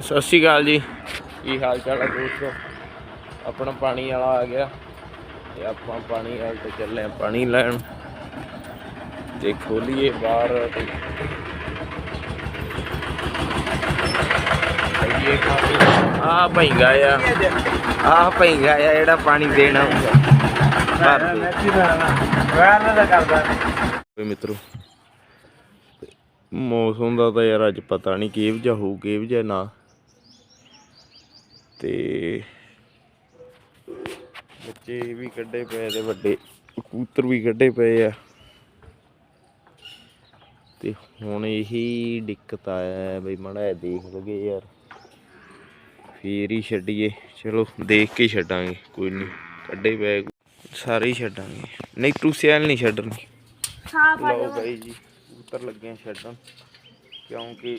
ਸਤਿ ਸ਼੍ਰੀ ਅਕਾਲ ਜੀ। ਕੀ ਹਾਲ ਚਾਲ ਹੈ ਦੋਸਤੋ? ਆਪਣਾ ਪਾਣੀ ਵਾਲਾ ਆ ਗਿਆ ਤੇ ਆਪਾਂ ਪਾਣੀ ਵਾਲ ਤੇ ਚੱਲੇ ਆ ਪਾਣੀ ਲੈਣ। ਤੇ ਖੋਲੀਏ ਬਾਹਰ ਤੇ ਇਹ ਆ ਭਈਗਾ ਆ ਆ ਭਈਗਾ ਆ ਜਿਹੜਾ ਪਾਣੀ ਦੇਣਾ ਹੁੰਦਾ ਮਿੱਤਰੋ ਮੌਸਮ ਦਾ ਤਾਂ ਯਾਰ ਅੱਜ ਪਤਾ ਨਹੀਂ ਕਿਹੋ ਜਿਹਾ ਹੋਊ, ਕਿਹੋ ਜਿਹਾ ਨਾ। ਤੇ ਬੱਚੇ ਵੀ ਕੱਢੇ ਪਏ ਤੇ ਵੱਡੇ ਕਬੂਤਰ ਵੀ ਕੱਢੇ ਪਏ ਆ। ਤੇ ਹੁਣ ਇਹੀ ਦਿੱਕਤ ਆਇਆ ਹੈ ਬਈ ਮੜਾ ਦੇਖ ਲਗੇ ਯਾਰ। ਫੇਰ ਹੀ ਛੱਡੀਏ। ਚਲੋ ਦੇਖ ਕੇ ਹੀ ਛੱਡਾਂਗੇ ਕੋਈ ਨਹੀਂ ਕੱਢੇ ਪਏ ਸਾਰੇ ਹੀ ਛੱਡਾਂਗੇ। ਨਹੀਂ ਤੂੰ ਸਿਆਲ ਨਹੀਂ ਛੱਡਣੀ। ਸਾਫ਼ ਆ ਲਓ ਬਾਈ ਜੀ ਕਬੂਤਰ ਲੱਗੇ ਆ ਛੱਡਣ। ਕਿਉਂਕਿ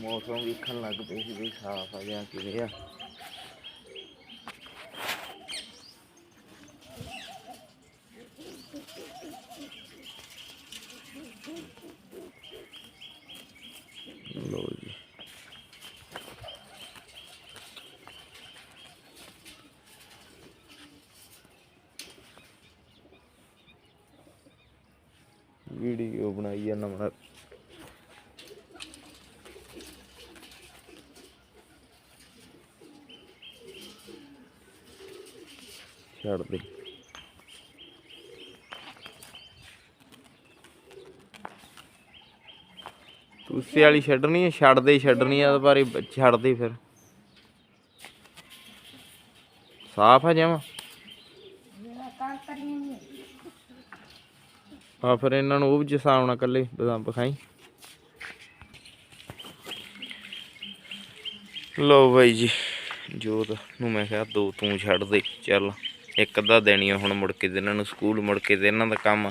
ਮੌਸਮ ਵੇਖਣ ਲੱਗ ਪਏ ਸੀ ਵੀ ਸਾਫ਼ ਆ ਜਾਂ ਕਿਵੇਂ ਆ ਲਓ ਜੀ ਵੀਡੀਓ ਬਣਾਈ ਆ ਤੁਸੀਂ ਵਾਲੀ ਛੱਡਣੀ ਹੈ ਛੱਡਦੇ ਛੱਡਣੀ ਆ, ਪਰ ਛੱਡ ਫਿਰ। ਸਾਫ਼ ਆ ਜਮਾ। ਆ ਫਿਰ ਇਹਨਾਂ ਨੂੰ ਉਹ ਵੀ ਜਸਾਉਣਾ ਕੱਲੇ ਬਦਾਮ ਪਖਾਈ। ਲੋ ਬਾਈ ਜੀ, ਜੋਤ ਨੂੰ ਮੈਂ ਕਿਹਾ ਦੋ ਤੂੰ ਛੱਡ ਦੇ, ਚੱਲ ਇੱਕ ਅੱਧਾ ਦੇਣੀ ਆ, ਹੁਣ ਮੁੜ ਕੇ ਤੇ ਇਹਨਾਂ ਨੂੰ ਸਕੂਲ, ਮੁੜ ਕੇ ਤੇ ਇਹਨਾਂ ਦਾ ਕੰਮ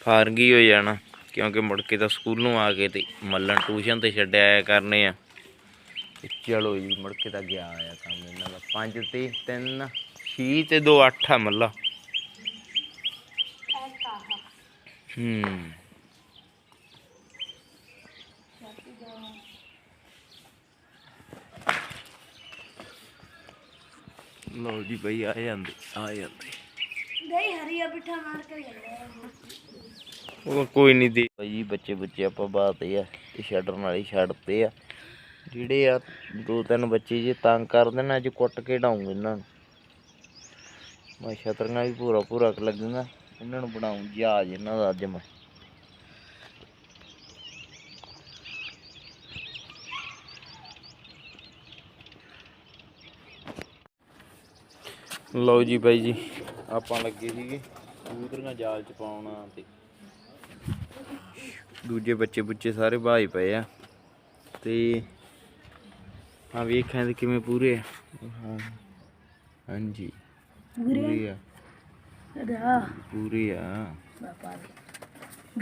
ਫਾਰਗੀ ਹੋ ਜਾਣਾ, ਕਿਉਂਕਿ ਮੁੜ ਕੇ ਤਾਂ ਸਕੂਲ ਨੂੰ ਆ ਕੇ ਤੇ ਮੱਲਣ ਟਿਊਸ਼ਨ ਤੇ ਛੱਡਿਆ ਆਇਆ ਕਰਨੇ ਆ। ਤੇ ਚਲੋ ਜੀ, ਮੁੜ ਕੇ ਤਾਂ ਗਿਆ ਆਇਆ ਕੰਮ ਇਹਨਾਂ ਦਾ। 5 ਤੇ 3 6 ਤੇ 2 8 ਆ ਮੱਲਾ। ਹੂੰ। ਲਓ ਜੀ ਬਈ ਆ ਜਾਂਦੇ ਆ ਜਾਂਦੇ। ਨਹੀਂ ਹਰੀਆ ਬਿਠਾ ਮਾਰ ਕੇ ਜਾਂਦਾ ਉਹ ਕੋਈ ਨਹੀਂ ਦੇ ਬਾਈ ਜੀ ਬੱਚੇ ਬੱਚੇ ਆਪਾਂ ਬਾਤੇ ਆ ਤੇ ਛੱਡਣ ਵਾਲੇ ਛੱਡਤੇ ਆ। ਜਿਹੜੇ ਆ ਦੋ ਤਿੰਨ ਬੱਚੇ ਜੇ ਤੰਗ ਕਰ ਦੇਣਾ ਅੱਜ ਕੁੱਟ ਕੇ ਡਾਉਂਗੇ ਇਹਨਾਂ ਨੂੰ। ਮੈਂ ਛਤਰੀਆਂ ਵੀ ਪੂਰਾ ਪੂਰਾ ਲੱਗੂਗਾ। ਇਹਨਾਂ ਨੂੰ ਬਣਾਉਂ ਜਹਾਜ਼ ਇਹਨਾਂ ਦਾ ਅੱਜ ਮੈਂ। ਲਓ ਜੀ ਬਾਈ ਜੀ ਆਪਾਂ ਲੱਗੇ ਸੀਗੇ ਕਬੂਤਰੀਆਂ ਜਾਲ ਚ ਪਾਉਣਾ ਤੇ। ਦੂਜੇ ਬੱਚੇ ਬੁੱਚੇ ਸਾਰੇ ਭਾਈ ਪਏ ਆ। ਤੇ ਹਾਂ ਵੇਖਾਂ ਕਿਵੇਂ ਪੂਰੇ ਆ। ਹਾਂ। ਹਾਂਜੀ। ਪੂਰੇ ਆ। ਆ। ਬਾਪਾ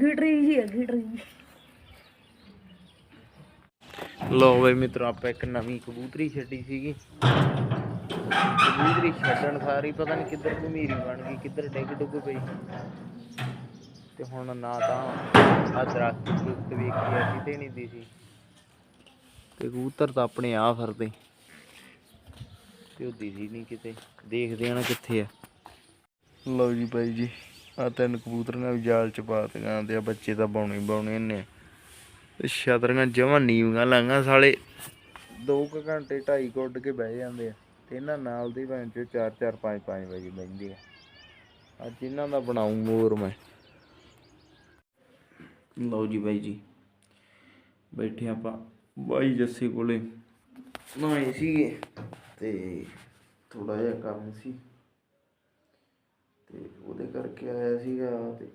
ਗਿਟਰੀ ਜੀ ਹੈ ਗਿਟਰੀ ਲੋ ਬਈ ਮਿੱਤਰੋ ਆਪਾਂ ਇੱਕ ਨਵੀਂ ਕਬੂਤਰੀ ਛੱਡੀ ਸੀਗੀ। ਕਬੂਤਰੀ ਛੱਡਣ ਸਾਰੀ ਪਤਾ ਨਹੀਂ ਕਿੱਧਰ ਘੁਮੀਰੀ ਬਣ ਗਈ ਕਿੱਧਰ ਡਿੱਗ ਡੁੱਗ ਪਈ। ਤੇ ਹੁਣ ਨਾ ਤਾਂ ਆ ਦਰਖਤ ਦਰੁਖਤ ਵੇਖੀ ਆ ਕਿਤੇ ਨਹੀਂ ਦੀ ਸੀ ਤੇ ਕਬੂਤਰ ਤਾਂ ਆਪਣੇ ਆ ਫਿਰਦੇ ਤੇ ਉਹ ਦਿਸੀ ਨਹੀਂ ਕਿਤੇ। ਦੇਖਦੇ ਆ ਨਾ ਕਿੱਥੇ ਆ। ਲਓ ਜੀ ਬਾਈ ਜੀ ਆ ਤਿੰਨ ਕਬੂਤਰੀਆਂ ਵੀ ਜਾਲ ਚ ਪਾ ਤੀਆਂ ਤੇ ਆ ਬੱਚੇ ਤਾਂ ਬਾਉਣੇ ਹੀ ਬਾਉਣੇ ਨੇ। ਤੇ ਛਤਰੀਆਂ ਜਮਾਂ ਨੀਵੀਆਂ ਲਾਂਗਾ ਸਾਲੇ। 2 ਘੰਟੇ, ਢਾਈ ਕੁ ਉੱਡ ਕੇ ਬਹਿ ਜਾਂਦੇ ਆ। ਤੇ ਇਹਨਾਂ ਨਾਲ ਦੇ ਭੈਣ ਚੋ 4 4 5 5 ਵਜੇ ਬਹਿੰਦੇ ਆ। ਅੱਜ ਇਹਨਾਂ ਦਾ ਬਣਾਉਂ ਹੋਰ ਮੈਂ। ਲਓ ਜੀ ਬਾਈ ਜੀ, ਬੈਠੇ ਆਪਾਂ ਬਾਈ ਜੱਸੀ ਕੋਲੇ। ਨਹਾਏ ਸੀਗੇ, ਤੇ ਥੋੜਾ ਜਿਹਾ ਕੰਮ ਸੀ। ਤੇ ਉਹਦੇ ਕਰਕੇ ਆਇਆ ਸੀਗਾ ਤੇ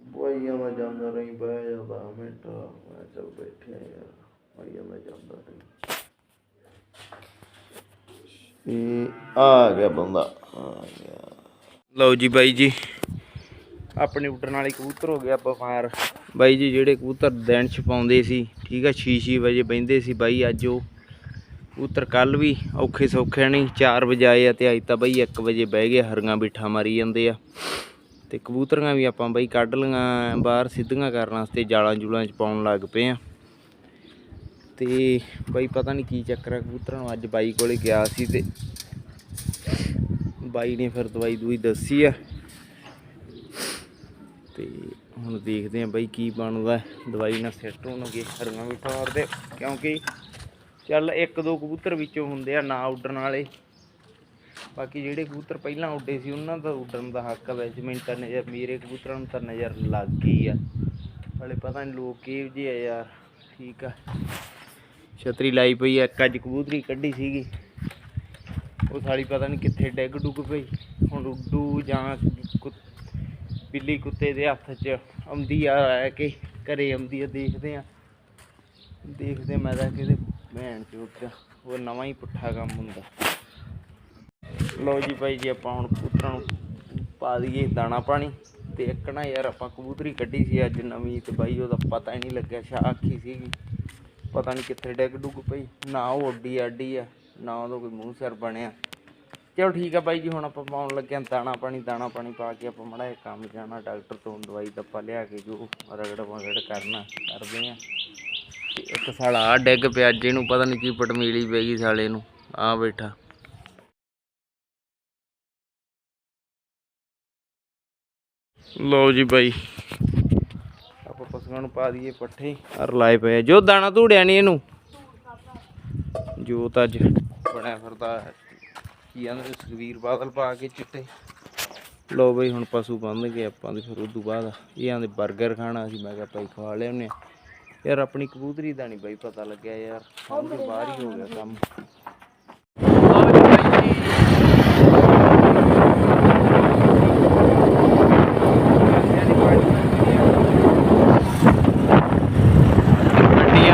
ਬਾਈਆਂ ਦਾ ਜਾਂਦਾ ਰਹੀ ਬਹਿ ਜਾਂਦਾ, ਮਿੰਟ, ਮੈਂ ਚੱਲ ਬੈਠਿਆ ਯਾਰ, ਬਾਈਆਂ ਦਾ ਜਾਂਦਾ ਰਹੀ ਤੇ ਆ ਗਿਆ ਬੰਦਾ, ਆ ਗਿਆ। ਲਓ ਜੀ ਬਾਈ ਜੀ, ਆਪਣੇ ਉੱਡਣ ਵਾਲੇ ਕਬੂਤਰ ਹੋ ਗਿਆ ਬਫਾਰ ਬਾਈ ਜੀ, ਜਿਹੜੇ ਕਬੂਤਰ ਦਿਨ ਛਪਾਉਂਦੇ ਸੀ, ਠੀਕ ਆ 6-6 ਵਜੇ ਬਹਿੰਦੇ ਸੀ ਬਾਈ, ਅੱਜ ਉਹ ਕਬੂਤਰ ਕੱਲ ਵੀ ਔਖੇ ਸੌਖੇ ਨਹੀਂ 4 ਵਜੇ ਆਏ ਆ ਤੇ ਅੱਜ ਤਾਂ ਬਾਈ 1 ਵਜੇ ਬਹਿ ਗਏ, ਹਰੀਆਂ ਬਿਠਾ ਮਾਰੀ ਜਾਂਦੇ ਆ। ਤੇ ਕਬੂਤਰੀਆਂ ਵੀ ਆਪਾਂ ਬਈ ਕੱਢ ਲੀਆਂ ਬਾਹਰ ਸਿੱਧੀਆਂ ਕਰਨ ਵਾਸਤੇ ਜਾਲਾਂ ਜੂਲਾਂ ਚ ਪਾਉਣ ਲੱਗ ਪਏ ਆ। ਤੇ ਬਾਈ ਪਤਾ ਨਹੀਂ ਕੀ ਚੱਕਰ ਹੈ ਕਬੂਤਰਾਂ ਨੂੰ ਅੱਜ ਬਾਈ ਕੋਲੇ ਗਿਆ ਸੀ ਤੇ ਬਾਈ ਨੇ ਫਿਰ ਦਵਾਈ ਦੂਈ ਦੱਸੀ ਆ। ਤੇ ਹੁਣ ਦੇਖਦੇ ਆ ਬਾਈ ਕੀ ਬਣਦਾ, ਦਵਾਈ ਨਾਲ ਸੈੱਟ ਹੋਣਗੇ, ਹਰੀਆਂ ਵੀ ਠਾਰਦੇ ਕਿਉਂਕਿ ਚੱਲ ਇੱਕ ਦੋ ਕਬੂਤਰ ਵਿੱਚੋਂ ਹੁੰਦੇ ਆ ਨਾ ਉੱਡਣ ਵਾਲੇ। ਬਾਕੀ ਜਿਹੜੇ ਕਬੂਤਰ ਪਹਿਲਾਂ ਉੱਡੇ ਸੀ, ਉਹਨਾਂ ਦਾ ਉੱਡਣ ਦਾ ਹੱਕ ਵੈਸੇ। ਮੈਨੂੰ ਤਾਂ ਨਜ਼ਰ, ਮੇਰੇ ਕਬੂਤਰਾਂ ਨੂੰ ਤਾਂ ਨਜ਼ਰ ਲੱਗ ਗਈ ਆ। ਹਲੇ ਪਤਾ ਨਹੀਂ ਲੋਕ ਕਿਹੋ ਜਿਹੇ ਆ ਯਾਰ, ਠੀਕ ਆ। ਛਤਰੀ ਲਾਈ ਪਈ ਆ, ਇੱਕ ਅੱਜ ਕਬੂਤਰੀ ਕੱਢੀ ਸੀਗੀ। ਉਹ ਸਾਲੀ ਪਤਾ ਨਹੀਂ ਕਿੱਥੇ ਡਿੱਗ ਡੁੱਗ ਪਈ। ਹੁਣ ਉੱਡੂ ਜਾਂ ਕੁ- ਬਿੱਲੀ ਕੁੱਤੇ ਦੇ ਹੱਥ 'ਚ ਆਉਂਦੀ ਆ ਹੈ ਕਿ ਘਰੇ ਆਉਂਦੀ ਆ, ਦੇਖਦੇ ਆ। ਦੇਖਦੇ ਮੈਂ ਤਾਂ ਕਿਤੇ ਭੈਣ ਚ ਉਹ ਨਵਾਂ ਹੀ ਪੁੱਠਾ ਕੰਮ ਹੁੰਦਾ। ਲਓ ਜੀ ਭਾਈ ਜੀ, ਆਪਾਂ ਹੁਣ ਕਬੂਤਰਾਂ ਨੂੰ ਪਾ ਦਈਏ ਦਾਣਾ ਪਾਣੀ। ਤੇ ਇੱਕ ਨਾ ਯਾਰ ਆਪਾਂ ਕਬੂਤਰੀ ਕੱਢੀ ਸੀ ਅੱਜ ਨਵੀਂ ਤੇ ਬਾਈ ਉਹਦਾ ਪਤਾ ਹੀ ਨਹੀਂ ਲੱਗਿਆ ਸ਼ਾਖੀ ਸੀਗੀ। ਪਤਾ ਨਹੀਂ ਕਿੱਥੇ ਡਿੱਗ ਡੁੱਗ ਪਈ, ਨਾ ਉਹ ਓਡੀ ਆਡੀ ਆ, ਨਾ ਉਹਦਾ ਕੋਈ ਮੂੰਹ ਸਿਰ ਬਣਿਆ। ਚਲੋ ਠੀਕ ਆ ਬਾਈ ਜੀ, ਹੁਣ ਆਪਾਂ ਪਾਉਣ ਲੱਗੇ ਦਾਣਾ ਪਾਣੀ ਦਾਣਾ ਪਾਣੀ ਪਾ ਕੇ ਆਪਾਂ ਮੜਾ ਜਿਹਾ ਕੰਮ ਜਾਣਾ, ਡਾਕਟਰ ਤੋਂ ਦਵਾਈ ਦੱਪਾ ਲਿਆ ਕੇ ਜੋ ਰਗੜ ਵਗੜ ਕਰਨਾ, ਕਰਦੇ ਆ। ਇੱਕ ਸਾਲਾ ਆ ਡਿੱਗ ਪਿਆ ਅੱਜ ਪਤਾ ਨਹੀਂ ਕੀ ਪਟਮੀਲੀ ਪੈ ਗਈ ਸਾਲੇ ਨੂੰ। ਆ ਬੈਠਾ। ਲਓ ਜੀ ਬਾਈ। ਆਪਾਂ ਪਸ਼ੂਆਂ ਨੂੰ ਪਾ ਦਈਏ ਪੱਠੇ ਅਰ ਲਾਏ ਪਏ ਜੋ ਦਾਣਾ ਧੂੜਿਆ ਨਹੀਂ ਇਹਨੂੰ। ਜੋ ਤਾਂ ਅੱਜ ਬਣਿਆ ਫਿਰਦਾ। ਕੀ ਆਂਦੇ ਸੁਖਵੀਰ ਬਾਦਲ ਪਾ ਕੇ ਚਿੱਟੇ। ਲੋ ਬਈ, ਹੁਣ ਪਸ਼ੂ ਬੰਨ ਗਏ ਆਪਾਂ ਤੇ ਫਿਰ ਉਦੋਂ ਬਾਅਦ। ਇਹ ਆਂਦੇ 버ਗਰ ਖਾਣਾ ਸੀ, ਮੈਂ ਕਿਹਾ ਭਾਈ ਖਵਾ ਲਿਆਉਂਦੇ ਆ। ਯਾਰ ਆਪਣੀ ਕਬੂਤਰੀ ਦਾ ਨਹੀਂ ਬਾਈ ਪਤਾ ਲੱਗਿਆ ਯਾਰ। ਸਮਝ ਬਾਹਰ ਹੀ ਹੋ ਗਿਆ ਕੰਮ।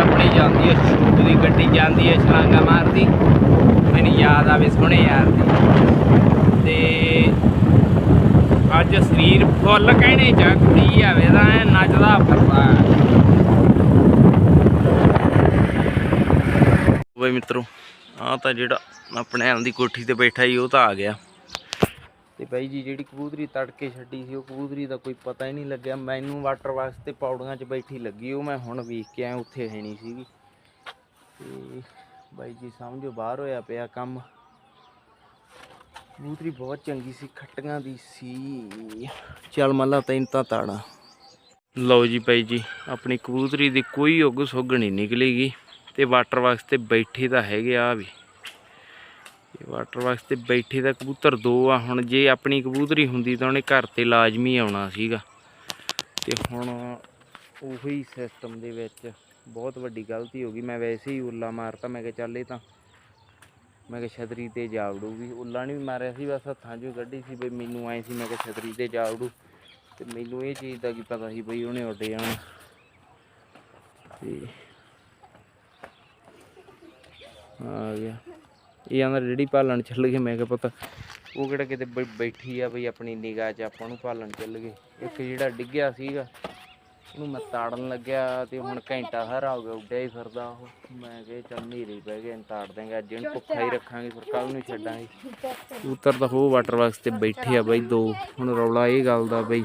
ਆਪਣੀ ਜਾਂਦੀ ਹੈ ਗੱਡੀ ਜਾਂਦੀ ਹੈ, ਛਲਾਂਗਾ ਮਾਰਦੀ। ਮੈਨੂੰ ਯਾਦ ਆਵੇ ਸੋਹਣੇ ਯਾਰ ਦੀ। ਤੇ ਅੱਜ ਸਰੀਰ ਫੁੱਲ ਕਹਿਣੇ ਚ, ਕੁੜੀ ਆਵੇ ਦਾ ਨੱਚਦਾ ਫਿਰਦਾ। ਬਈ ਮਿੱਤਰੋ ਆ ਤਾਂ ਜਿਹੜਾ ਆਪਣੇ ਆਲ ਦੀ ਕੋਠੀ ਤੇ ਬੈਠਾ ਹੀ ਉਹ ਤਾਂ ਆ ਗਿਆ। ਤੇ ਬਾਈ ਜੀ ਜਿਹੜੀ ਕਬੂਤਰੀ ਤੜਕੇ ਛੱਡੀ ਸੀ ਉਹ ਕਬੂਤਰੀ ਦਾ ਕੋਈ ਪਤਾ ਹੀ ਨਹੀਂ ਲੱਗਿਆ। ਮੈਨੂੰ ਵਾਟਰ ਵਾਸਤੇ ਪੌੜੀਆਂ 'ਚ ਬੈਠੀ ਲੱਗੀ ਉਹ ਮੈਂ ਹੁਣ ਵੇਖ ਕੇ ਆਇਆ ਉੱਥੇ ਹੈ ਨਹੀਂ ਸੀਗੀ। ਤੇ ਬਾਈ ਜੀ ਸਮਝੋ ਬਾਹਰ ਹੋਇਆ ਪਿਆ ਕੰਮ। ਕਬੂਤਰੀ ਬਹੁਤ ਚੰਗੀ ਸੀ ਖੱਟੀਆਂ ਦੀ ਸੀ। ਚੱਲ ਮੱਲਾ ਤੈਨੂੰ ਤਾਂ ਤਾੜਾ ਲਓ ਜੀ ਬਾਈ ਜੀ ਆਪਣੀ ਕਬੂਤਰੀ ਦੀ ਕੋਈ ਉੱਗ ਸੁੱਗ ਨਹੀਂ ਨਿਕਲੇਗੀ। ਤੇ ਵਾਟਰ ਵਾਸਤੇ ਬੈਠੇ ਤਾਂ ਹੈਗੇ ਆ ਵੀ। ਇਹ ਵਾਟਰ ਬਾਕਸ ਤੇ ਬੈਠੇ ਤਾਂ ਕਬੂਤਰ ਦੋ ਆ। ਹੁਣ ਜੇ ਆਪਣੀ ਕਬੂਤਰੀ ਹੁੰਦੀ ਤਾਂ ਉਹਨੇ ਘਰ ਤੇ ਲਾਜ਼ਮੀ ਆਉਣਾ ਸੀਗਾ। ਤੇ ਹੁਣ ਉਹੀ ਸਿਸਟਮ ਦੇ ਵਿੱਚ ਬਹੁਤ ਵੱਡੀ ਗਲਤੀ ਹੋ ਗਈ। ਮੈਂ ਵੈਸੇ ਹੀ ਉੱਲਾ ਮਾਰਤਾ। ਮੈਂ ਕਿਹਾ ਚੱਲੇ ਤਾਂ, ਮੈਂ ਕਿਹਾ ਛਤਰੀ ਤੇ ਜਾ ਵੜੂਗੀ। ਉੱਲਾ ਨਹੀਂ ਮਾਰਿਆ ਸੀ, ਬਸ ਹੱਥਾਂ 'ਚੋਂ ਕੱਢੀ ਸੀ ਬਈ ਮੈਨੂੰ ਆਏ ਸੀ, ਮੈਂ ਕਿਹਾ ਛਤਰੀ ਤੇ ਜਾ ਵੜੂ। ਤੇ ਮੈਨੂੰ ਇਹ ਚੀਜ਼ ਦਾ ਕੀ ਪਤਾ ਸੀ ਬਈ ਉਹਨੇ ਉੱਡ ਜਾਣਾ। ਤੇ ਆ ਗਿਆ। ਇਹ ਆਂਦਾ ਜਿਹੜੀ ਭਾਲਣ ਚੱਲ ਗਏ। ਮੈਂ ਕਿਹਾ ਪਤਾ ਉਹ ਕਿਹੜਾ ਕਿਤੇ ਬੈਠੀ ਆ ਬਈ ਆਪਣੀ ਨਿਗਾਹ 'ਚ ਆਪਾਂ ਨੂੰ ਭਾਲਣ ਚੱਲ ਗਏ। ਇੱਕ ਜਿਹੜਾ ਡਿੱਗਿਆ ਸੀਗਾ ਉਹਨੂੰ ਮੈਂ ਤਾੜਨ ਲੱਗਿਆ ਤੇ ਹੁਣ ਘੰਟਾ ਸਾਰਾ ਹੋ ਗਿਆ ਉੱਡਿਆ ਹੀ ਫਿਰਦਾ ਉਹ। ਮੈਂ ਕਿਹਾ ਚੱਲ ਨੇਰੇ ਬਹਿ ਗਏ ਤਾੜ ਦਾਂਗੇ ਅੱਜ ਇਹਨੂੰ ਭੁੱਖਾ ਹੀ ਰੱਖਾਂਗੇ ਫਿਰ ਕੱਲ ਨੂੰ ਛੱਡਾਂਗੇ। ਕਬੂਤਰ ਤਾਂ ਹੋ ਵਾਟਰ ਬਾਕਸ ਤੇ ਬੈਠੇ ਆ ਬਾਈ ਦੋ। ਹੁਣ ਰੌਲਾ ਇਹ ਗੱਲ ਦਾ ਬਈ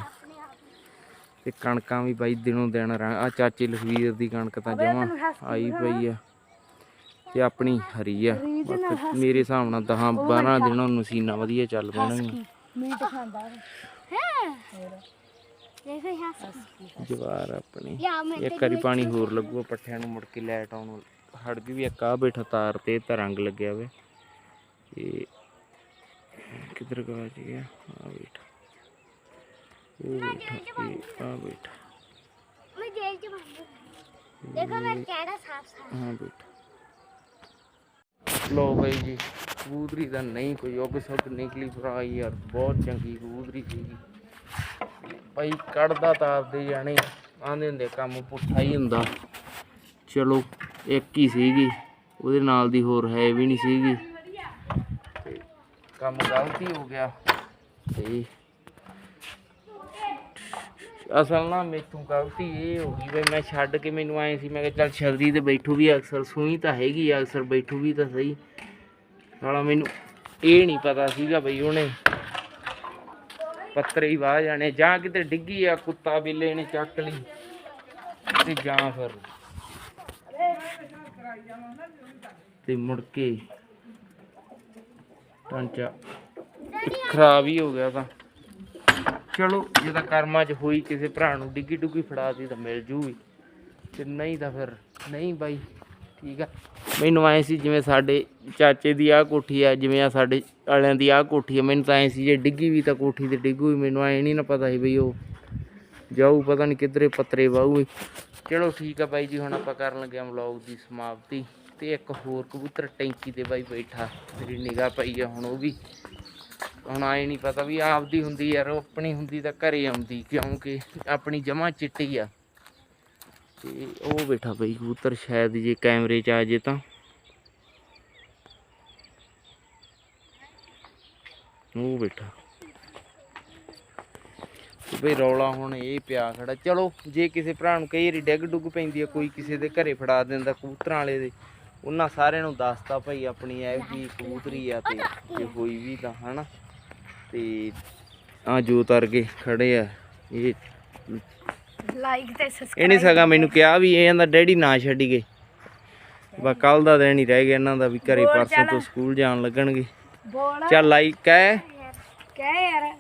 ਤੇ ਕਣਕਾਂ ਵੀ ਬਾਈ ਦਿਨੋਂ ਦਿਨ ਆ ਚਾਚੇ ਲਖਵੀਰ ਦੀ ਕਣਕ ਤਾਂ ਜਮਾਂ ਆਈ ਪਈ ਆ। ਤੇ ਆਪਣੀ ਹਰੀ ਆ। ਮੇਰੇ ਹਿਸਾਬ ਨਾਲ 10 12 ਦਿਨਾਂ ਨੂੰ ਮਸ਼ੀਨਾਂ ਵਧੀਆ ਚੱਲ ਪੈਣਗੀਆਂ ਮੀਟ ਖਾਂਦਾ ਹੈ? ਦੇਖੋ ਯਾਰ ਜਵਾਰ ਆਪਣੀ। ਇੱਕ ਵਾਰੀ ਪਾਣੀ ਹੋਰ ਲੱਗੂਗਾ ਪੱਠਿਆਂ ਨੂੰ ਮੁੜ ਕੇ ਲੈਟ ਆਉਣ ਜੂ ਵੀ ਇੱਕ ਆ ਬੈਠਾ ਤਾਰ ਤੇ ਤਾਂ ਰੰਗ ਲੱਗਿਆ ਵੇ। ਇਹ ਕਿੱਧਰ ਗਵਾਚ ਗਿਆ? ਆ ਬੈਠਾ। ਉਹ ਬੈਠਾ ਇਹ ਆ ਬੈਠਾ। ਮੈਂ ਜੇਲ੍ਹ ਚ ਬੰਦ ਦੇਖੋ ਮੈਂ ਕਿਹੜਾ ਸਾਫ਼ ਸਾਫ਼ ਹਾਂ ਬੈਠਾ। ਲੋ ਬਾਈ ਜੀ, ਕਬੂਤਰੀ ਦਾ ਨਹੀਂ ਕੋਈ ਉੱਗ ਸੁੱਗ ਨਿਕਲੀ ਭਰਾ ਯਾਰ, ਬਹੁਤ ਚੰਗੀ ਕਬੂਤਰੀ ਸੀਗੀ। ਬਾਈ ਕੱਢਦਾ ਤਾਂ ਆਪਦੇ ਜਾਣੇ, ਆਂਦੇ ਹੁੰਦੇ ਕੰਮ ਪੁੱਠਾ ਹੀ ਹੁੰਦਾ। ਚਲੋ, ਇੱਕ ਹੀ ਸੀਗੀ, ਉਹਦੇ ਨਾਲ ਦੀ ਹੋਰ ਹੈ ਵੀ ਨਹੀਂ ਸੀਗੀ। ਤੇ ਕੰਮ ਗਲਤੀ ਹੋ ਗਿਆ। ਤੇ ਅਸਲ ਨਾ ਮੇਥੋਂ ਗਲਤੀ ਇਹ ਹੋ ਗਈ ਬਈ ਮੈਂ ਛੱਡ ਕੇ ਮੈਨੂੰ ਆਏ ਸੀ, ਮੈਂ ਕਿਹਾ ਚੱਲ ਛੱਡਦੀ ਤੇ ਬੈਠੂ ਵੀ ਅਕਸਰ ਸੂਈ ਤਾਂ ਹੈਗੀ ਆ, ਅਕਸਰ ਬੈਠੂ ਵੀ ਤਾਂ ਸਹੀ। ਸਾਲਾ ਮੈਨੂੰ ਇਹ ਨਹੀਂ ਪਤਾ ਸੀਗਾ ਬਈ ਉਹਨੇ ਪੱਤਰੇ ਹੀ ਵਾਹ ਜਾਣੇ, ਜਾਂ ਕਿਤੇ ਡਿੱਗੀ ਆ, ਕੁੱਤਾ ਬਿੱਲੇ ਨੇ ਚੱਕ ਲਈ ਤੇ ਜਾਂ ਫਿਰ ਤੇ ਮੁੜ ਕੇ ਟਾਂਚਾ ਖਰਾਬ ਹੀ ਹੋ ਗਿਆ ਤਾਂ। ਚਲੋ ਜੇ ਤਾਂ ਕਰਮਾਂ 'ਚ ਹੋਈ, ਕਿਸੇ ਭਰਾ ਨੂੰ ਡਿੱਗੀ ਡੁੱਗੀ ਫੜਾਤੀ ਤਾਂ ਮਿਲ ਜੂਗੀ। ਤੇ ਨਹੀਂ ਤਾਂ ਫਿਰ, ਨਹੀਂ ਬਾਈ, ਠੀਕ ਆ। ਮੈਨੂੰ ਐ ਸੀ ਜਿਵੇਂ ਸਾਡੇ ਚਾਚੇ ਦੀ ਆ ਕੋਠੀ ਆ, ਜਿਵੇਂ ਆ ਸਾਡੇ ਵਾਲਿਆਂ ਦੀ ਆ ਕੋਠੀ ਆ, ਮੈਨੂੰ ਤਾਂ ਐ ਸੀ ਜੇ ਡਿੱਗੀ ਵੀ ਤਾਂ ਕੋਠੀ ਤੇ ਡਿੱਗੂ ਵੀ, ਮੈਨੂੰ ਐ ਨਹੀਂ ਨਾ ਪਤਾ ਸੀ ਬਈ ਉਹ ਜਾਊ, ਪਤਾ ਨਹੀਂ ਕਿੱਧਰੇ ਪੱਤਰੇ ਵਾਹੂ ਚਲੋ ਠੀਕ ਆ ਬਾਈ ਜੀ, ਹੁਣ ਆਪਾਂ ਕਰਨ ਲੱਗੇ ਆ ਵਲੌਗ ਦੀ ਸਮਾਪਤੀ। ਤੇ ਇੱਕ ਹੋਰ ਕਬੂਤਰ ਟੈਂਕੀ ਤੇ ਬਾਈ ਬੈਠਾ, ਮੇਰੀ ਨਿਗਾਹ ਪਈ ਆ ਹੁਣ ਉਹ ਵੀ। ਹੁਣ ਆਏ ਨਹੀਂ ਪਤਾ ਵੀ ਆਪਦੀ ਹੁੰਦੀ ਯਾਰ ਆਪਣੀ ਹੁੰਦੀ ਤਾਂ ਘਰੇ ਆਉਂਦੀ, ਕਿਉਂਕਿ ਆਪਣੀ ਜਮਾ ਚਿੱਟੀ ਆ। ਤੇ ਉਹ ਬੈਠਾ ਬਈ ਕਬੂਤਰ ਸ਼ਾਇਦ ਜੇ ਕੈਮਰੇ 'ਚ ਆ ਜੇ ਤਾਂ। ਉਹ ਬੈਠਾ। ਬਈ ਰੌਲਾ ਹੁਣ ਇਹ ਪਿਆ ਖੜਾ। ਚਲੋ, ਜੇ ਕਿਸੇ ਭਰਾ ਨੂੰ ਕਈ ਵਾਰੀ ਡਿੱਗ ਡੁੱਗ ਪੈਂਦੀ ਆ, ਕੋਈ ਕਿਸੇ ਦੇ ਘਰੇ ਫੜਾ ਦਿੰਦਾ ਕਬੂਤਰਾਂ ਵਾਲੇ ਦੇ, ਉਹਨਾਂ ਸਾਰਿਆਂ ਨੂੰ ਦੱਸਤਾ ਭਾਈ ਆਪਣੀ ਇਹ ਵੀ ਕਬੂਤਰੀ ਆ ਤੇ ਜੇ ਹੋਈ ਵੀ ਤਾਂ, ਹਨਾ? ਤੇ ਆ ਜੋਤ ਵਰਗੇ ਖੜੇ ਆ। ਇਹ ਲਾਈਕ ਤੇ ਇਹਨੇ ਸਗਾ ਮੈਨੂੰ ਕਿਹਾ ਵੀ ਇਹ ਕਹਿੰਦਾ ਡੈਡੀ ਨਾ ਛੱਡੀ ਗਏ। ਬਾ ਕੱਲ ਦਾ ਦਿਨ ਹੀ ਰਹਿ ਗਿਆ ਇਹਨਾਂ ਦਾ ਵੀ ਘਰੇ ਪਰਸੋਂ ਤੋਂ ਸਕੂਲ ਜਾਣ ਲੱਗਣਗੇ। ਬੋਲ। ਚੱਲ ਲਾਈਕ ਕਹਿ। ਕਹਿ ਯਾਰ।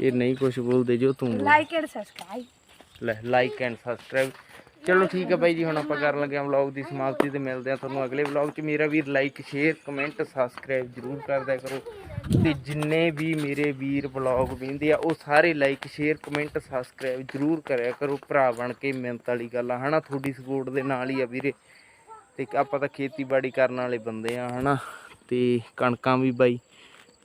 ਇਹ ਨਹੀਂ ਕੁਝ ਬੋਲਦੇ ਜੋ ਤੂੰ ਬੋਲ। ਲਾਈਕ ਐਂਡ ਸਬਸਕ੍ਰਾਈਬ ਲੈ ਲਾਈਕ ਐਂਡ ਸਬਸਕ੍ਰਾਈਬ ਚਲੋ ਠੀਕ ਹੈ ਬਾਈ ਜੀ, ਹੁਣ ਆਪਾਂ ਕਰਨ ਲੱਗੇ ਹਾਂ ਵਲੌਗ ਦੀ ਸਮਾਪਤੀ ਤੇ ਮਿਲਦੇ ਹਾਂ ਤੁਹਾਨੂੰ ਅਗਲੇ ਵਲੌਗ 'ਚ। ਮੇਰਾ ਵੀਰ ਲਾਈਕ ਸ਼ੇਅਰ ਕਮੈਂਟ ਸਬਸਕ੍ਰਾਈਬ ਜਰੂਰ ਕਰਦਿਆ ਕਰੋ। ਤੇ ਜਿੰਨੇ ਵੀ ਮੇਰੇ ਵੀਰ ਵਲੌਗ ਵੇਖਦੇ ਆ, ਉਹ ਸਾਰੇ ਲਾਈਕ ਸ਼ੇਅਰ ਕਮੈਂਟ ਸਬਸਕ੍ਰਾਈਬ ਜਰੂਰ ਕਰਿਆ ਕਰੋ। ਭਰਾ ਬਣ ਕੇ ਮਿਹਨਤ ਵਾਲੀ ਗੱਲ ਆ, ਹਨਾ? ਤੁਹਾਡੀ ਸਪੋਰਟ ਦੇ ਨਾਲ ਹੀ ਆ ਵੀਰੇ। ਤੇ ਆਪਾਂ ਤਾਂ ਖੇਤੀਬਾੜੀ ਕਰਨ ਵਾਲੇ ਬੰਦੇ ਆ, ਹਨਾ? ਤੇ ਕਣਕਾਂ ਵੀ ਬਾਈ,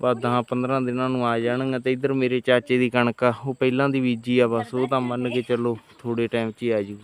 ਬਸ 10 15 ਦਿਨਾਂ ਨੂੰ ਆ ਜਾਣਗੀਆਂ। ਤੇ ਇੱਧਰ ਮੇਰੇ ਚਾਚੇ ਦੀ ਕਣਕ ਆ, ਉਹ ਪਹਿਲਾਂ ਦੀ ਬੀਜੀ ਆ, ਬਸ ਉਹ ਤਾਂ ਮੰਨ ਕੇ ਚੱਲੋ ਥੋੜੇ ਟਾਈਮ 'ਚ ਹੀ ਆ ਜੂ।